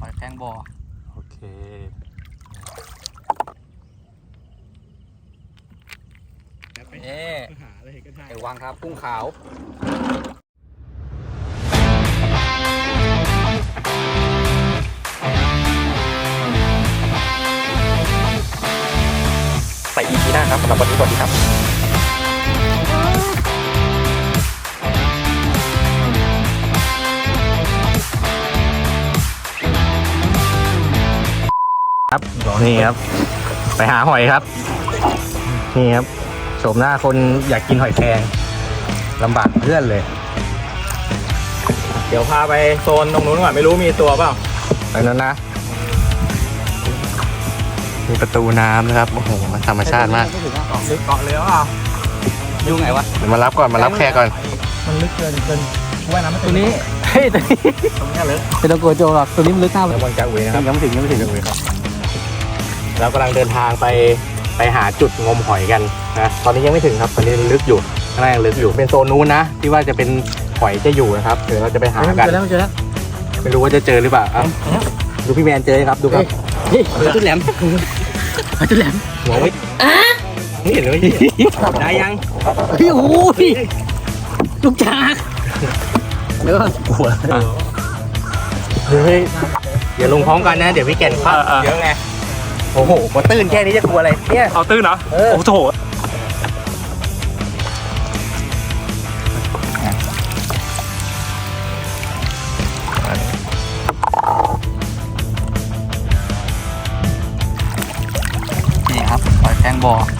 หอยแครงบ่อโอเคเอ๊ะไอ้วังครับกุ้งขาวใส่ EP หน้าครับสำหรับวันนี้สวัสดีครับ ครับนี่ครับ ไปหาหอยครับ นี่ครับโฉมหน้าคนอยากกินหอยแครงลำบากเพื่อนเลย เดี๋ยวพาไปโซนตรงนู้นก่อนไม่รู้มีตัวเปล่าไปนั้นนะ มีประตูน้ำนะครับ โอ้โห ธรรมชาติมาก เกาะลึกเกาะเลยเปล่ายุ่งไงวะ เดี๋ยวมารับก่อน มารับแขกก่อน มันลึกเกินเกินว่ายน้ำตัวนี้เฮ้ยตัวนี้ตรงนี้เลยเป็นตะโกโจหรอกตัวนี้มันลึกมากเลยระวังจะอุ๋ยนะครับ ยังไม่ถึงยังไม่ถึงอุ๋ยครับ เรากำลังเดินทางไปไปหาจุดงมหอยกันนะตอนนี้ยังไม่ถึงครับตอนนี้ลึกอยู่ข้างล่างลึกอยู่เป็นโซนนู้นนะที่ว่าจะเป็นหอยจะอยู่นะครับเดี๋ยวเราจะไปหากันเจอแล้วเจอแล้วไม่รู้ว่าจะเจอหรือเปล่าอะดูพี่แมนเจอไหมครับดูครับเฮ้ยจุดแหลมจุดแหลมหัวไว้นี่เห็นไหมได้ยังเฮ้ยโอ้ยลูกจากเดี๋ยวก่อนหัวเฮ้ยอย่าลงพร้อมกันนะ เดี๋ยวพี่แก่นพลาดเยอะไง โอ้โหมาตื้นแค่นี้จะกลัวอะไรเนี่ย เอาตื้นเหรอเออ โอ้โหนี่ครับหอยแครงบ่อโอ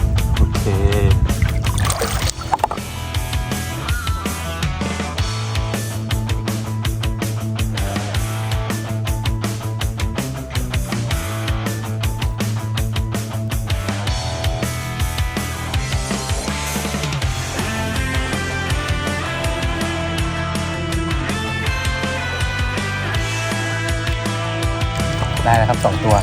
ได้แล้วครับสองตัว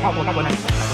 เข้าบนเข้าบนนะ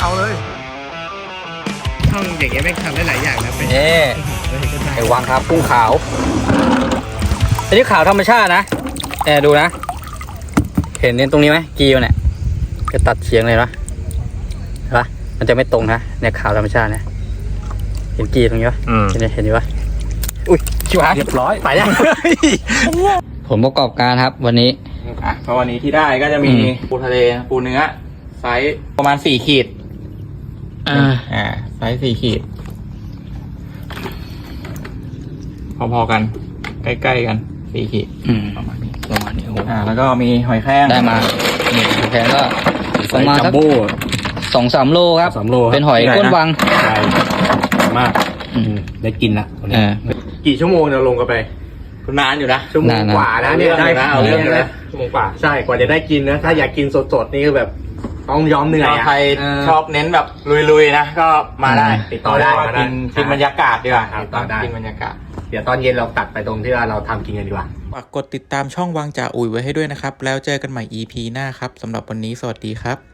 เฮ้ยเอาเลยช่องอย่างเงี้ยแม่งทำได้หลายอย่างนะเป็นเอ๊ะไอ้วังครับกุ้งขาว อันนี้ขาวธรรมชาตินะแอบดูนะ เห็นเนี่ยตรงนี้ไหมกีมันเนี่ยจะตัดเฉียงเลยปะเห็นปะมันจะไม่ตรงนะเนี่ยขาวธรรมชาตินะเห็นกีตรงนี้ปะอืม เห็นไหมเห็นอยู่ปะอุ้ยชิวหายเรียบร้อยไปแล้ว ผลประกอบการครับ วันนี้ อะเพราะวันนี้ที่ได้ก็จะมีอืม ปูทะเล ปูเนื้อ ไซส์ประมาณสี่ขีด อ่า อ่าไซส์สี่ขีด พอๆกัน ใกล้ๆกันสี่ขีดอืมประมาณนี้ประมาณนี้โอ้โหอ่า แล้วก็มีหอยแครงได้มานี่แพงก็ปไซระส์มาณจัสัมกโบ้สองสามโลครับ สามโลครับเป็นหอยใหญ่นะก้นวัง ใช่มากอืม ได้กินละวันนี้เออกี่ชั่วโมงเราลงกันไป นานอยู่นะ ชั่วโมงนานนะ กว่านะเนี่ยได้นะเอาเรื่องนะ ชั่วโมงกว่าใช่กว่าจะได้กินนะ ถ้าอยากกินสดๆนี่คือแบบ ต้องยอมเหนื่อยถ้าใครชอบเน้นแบบลุยๆนะก็มาได้ติดต่อได้มาได้กินกินบรรยากาศดีกว่าติดต่อได้ กินบรรยากาศ เดี๋ยวตอนเย็นเราตัดไปตรงที่ว่าเราทำกินกันดีกว่า ฝากกดติดตามช่องวางจ่าอุ๋ยไว้ให้ด้วยนะครับ แล้วเจอกันใหม่ EP หน้าครับสำหรับวันนี้สวัสดีครับ